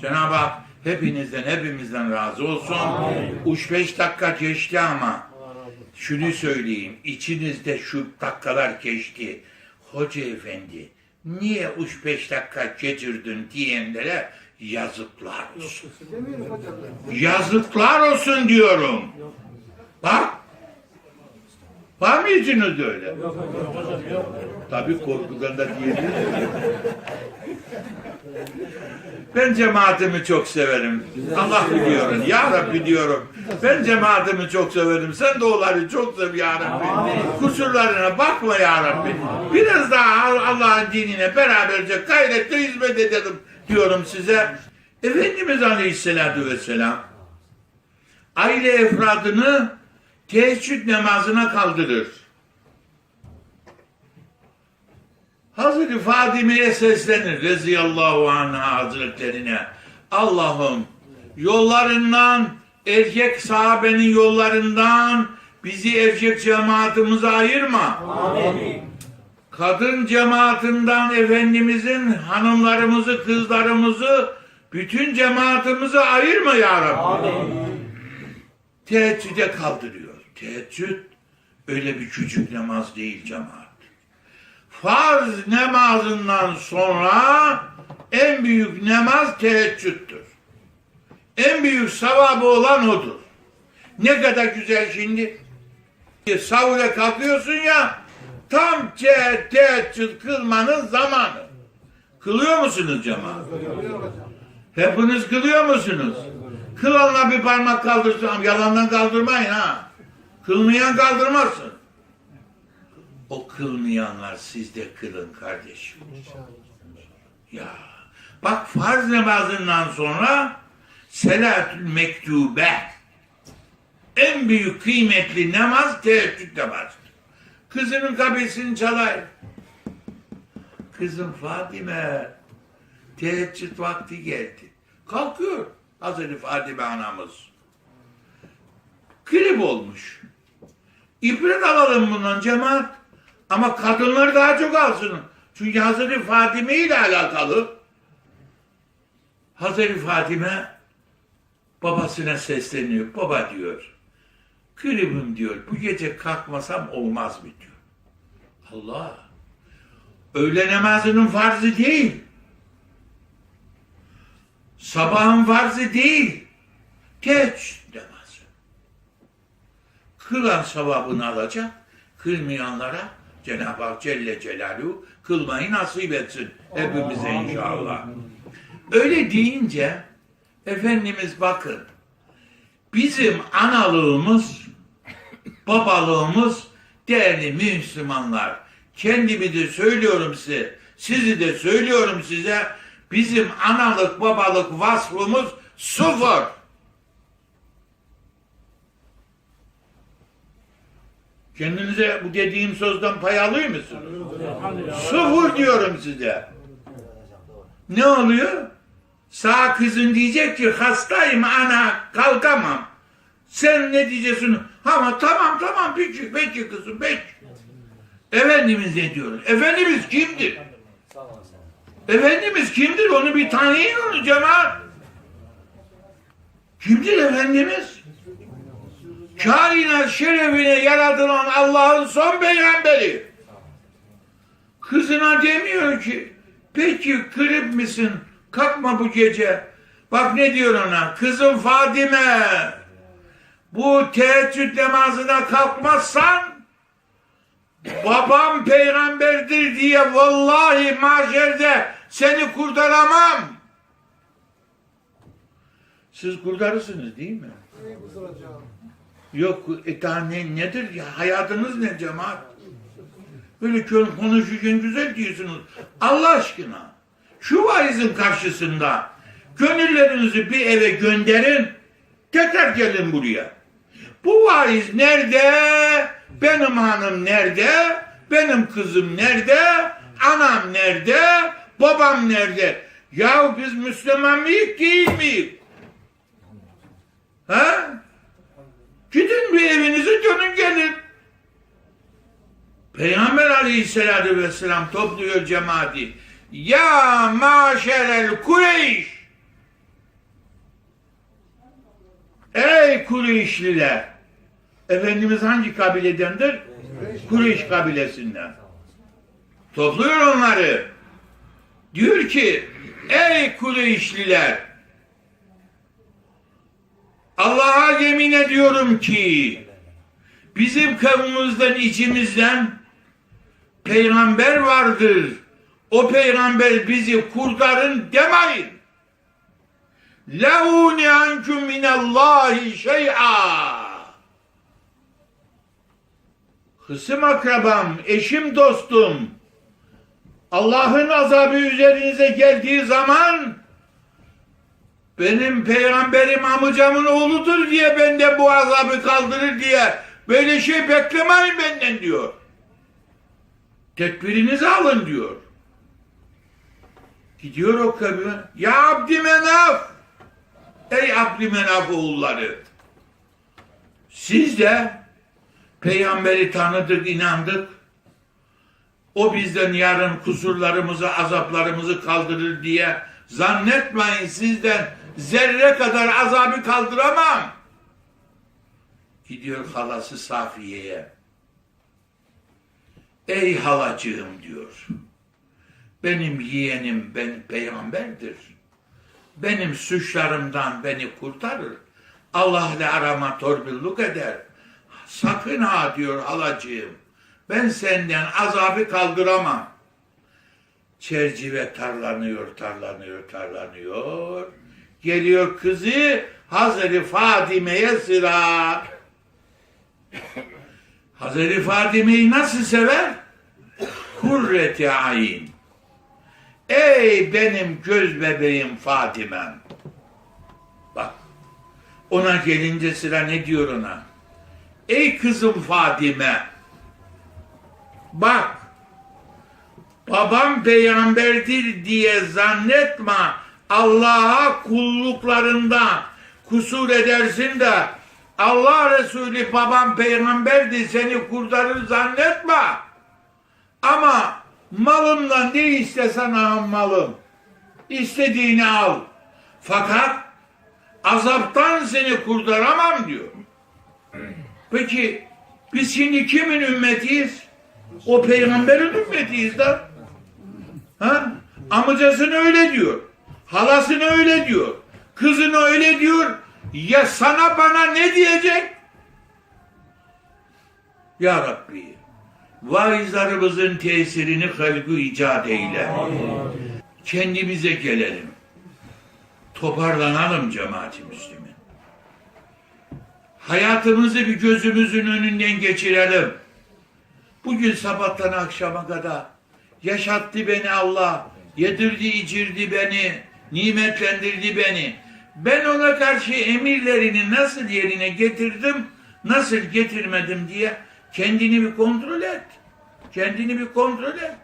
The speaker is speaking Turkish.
Cenab-ı Hak hepinizden, hepimizden razı olsun. Uç beş dakika geçti ama şunu söyleyeyim. içinizde şu dakikalar geçti. Hoca efendi niye uç beş dakika geçirdin diyenlere yazıklar olsun. Yazıklar olsun diyorum. Bak. Var mı içinizde öyle? Tabii korkudan da diyebiliriz. Ben cemaatimi çok severim. Allah biliyorum. Ya Rabbi diyorum. Ben cemaatimi çok severim. Sen de onları çok sev ya Rabbi. Kusurlarına bakma ya Rabbi. Biraz daha Allah'ın dinine beraberce gayretle hizmet edelim diyorum size. Efendimiz Aleyhisselatü Vesselam aile efradını teheccüd namazına kaldırır. Hazreti Fadime'ye seslenir Reziyallahu anha hazretlerine. Allah'ım yollarından erkek sahabenin yollarından bizi erkek cemaatimize ayırma. Amin. Kadın cemaatinden Efendimizin hanımlarımızı, kızlarımızı, bütün cemaatimizi ayırma ya Rabbi. Amin. Teheccüde kaldırıyor. Teheccüd öyle bir küçük namaz değil cemaat. Farz namazından sonra en büyük namaz teheccüddür. En büyük sevabı olan odur. Ne kadar güzel şimdi. Savure kalkıyorsun ya tam te teheccüd kılmanın zamanı. Kılıyor musunuz cemaat? Hepiniz kılıyor musunuz? Kılanla bir parmak kaldırsam yalandan kaldırmayın ha. Kılmayan kaldırmazsın. O kılmayanlar siz de kılın kardeşim. Ya bak farz namazından sonra selatül mektube en büyük kıymetli namaz teheccüd namazıdır. Kızının kabesini çalar. Kızım Fatime teheccüd vakti geldi. Kalkıyor Hazreti Fatime anamız. Klip olmuş. İbret alalım bundan cemaat. Ama kadınlar daha çok alsın. Çünkü Hazreti Fatime ile alakalı. Hazreti Fatime babasına sesleniyor. Baba diyor. Klibim diyor. Bu gece kalkmasam olmaz mı diyor. Allah. Öğle namazının farzı değil. Sabahın farzı değil. Teheccüd namazı. Kılan sevabını alacak. Kılmayanlara Cenab-ı Hak Celle Celaluhu kılmayı nasip etsin. Hepimize inşallah. Öyle deyince Efendimiz bakın bizim analığımız babalığımız değerli Müslümanlar kendimi de söylüyorum size sizi de söylüyorum size bizim analık babalık vasfımız sıfır. Kendinize bu dediğim sözden pay alıyor musunuz? Sıfır diyorum size. Ne oluyor? Sağ kızın diyecek ki hastayım ana kalkamam. Sen ne diyeceksin? Ama tamam tamam peki peki kızım peki. Efendimiz ne diyor? Efendimiz kimdir? Efendimiz kimdir? Onu bir tanıyın onu cemaat. Kimdir Efendimiz? Kainat şerefine yaratılan Allah'ın son peygamberi. Kızına demiyor ki, peki kırıp mısın? Kalkma bu gece. Bak ne diyor ona? Kızım Fadime, bu teheccüd namazına kalkmazsan babam peygamberdir diye vallahi mahşerde seni kurtaramam. Siz kurtarırsınız değil mi? Yok e daha ne, nedir ya? Hayatınız ne cemaat? Böyle konuşurken güzel diyorsunuz. Allah aşkına şu vaizin karşısında gönüllerinizi bir eve gönderin. Tekrar gelin buraya. Bu vaiz nerede? Benim hanım nerede? Benim kızım nerede? Anam nerede? Babam nerede? Ya biz Müslüman mıyız değil miyiz? Ha? Gidin bir evinize dönün gelin. Peygamber aleyhissalatü vesselam topluyor cemaati. Ya maşerel Kureyş! Ey Kureyşliler! Efendimiz hangi kabiledendir? Kureyş kabilesinden. Topluyor onları. Diyor ki, ey Kureyşliler! Yemin ediyorum ki bizim kavmimizden içimizden peygamber vardır. O peygamber bizi kurtarın demeyin. Lehu ankum minallahi şey'a. Hısım akrabam, eşim dostum. Allah'ın azabı üzerinize geldiği zaman benim peygamberim amcamın oğludur diye benden bu azabı kaldırır diye böyle şey beklemeyin benden diyor. Tedbirinizi alın diyor. Gidiyor o kabile. Ya Abdümenaf! Ey Abdümenaf oğulları! Siz de peygamberi tanıdık, inandık. O bizden yarın kusurlarımızı, azaplarımızı kaldırır diye zannetmeyin sizden zerre kadar azabı kaldıramam. Gidiyor halası Safiye'ye. Ey halacığım diyor. Benim yeğenim ben peygamberdir. Benim suçlarımdan beni kurtarır. Allah'la arama torpilluk eder. Sakın ha diyor halacığım. Ben senden azabı kaldıramam. Çercive tarlanıyor, tarlanıyor, tarlanıyor. Geliyor kızı Hazreti Fatime'ye sıra. Hazreti Fatime'yi nasıl sever? Hurreti ayin. Ey benim göz bebeğim Fatime'm. Bak. Ona gelince sıra ne diyor ona? Ey kızım Fatime. Bak. Babam peygamberdir diye zannetme. Allah'a kulluklarında kusur edersin de Allah Resulü babam peygamberdi seni kurtarır zannetme. Ama malımla ne istesen al malım. İstediğini al. Fakat azaptan seni kurtaramam diyor. Peki biz şimdi kimin ümmetiyiz? O peygamberin ümmetiyiz de. Ha? Amcasını öyle diyor. Halasını öyle diyor. Kızını öyle diyor. Ya sana bana ne diyecek? Ya Rabbi vaizlerimizin tesirini halgı icat eyle. Kendimize gelelim. Toparlanalım cemaati Müslüman. Hayatımızı bir gözümüzün önünden geçirelim. Bugün sabahtan akşama kadar yaşattı beni Allah, yedirdi içirdi beni, nimetlendirdi beni. Ben ona karşı emirlerini nasıl yerine getirdim, nasıl getirmedim diye kendini bir kontrol et. Kendini bir kontrol et.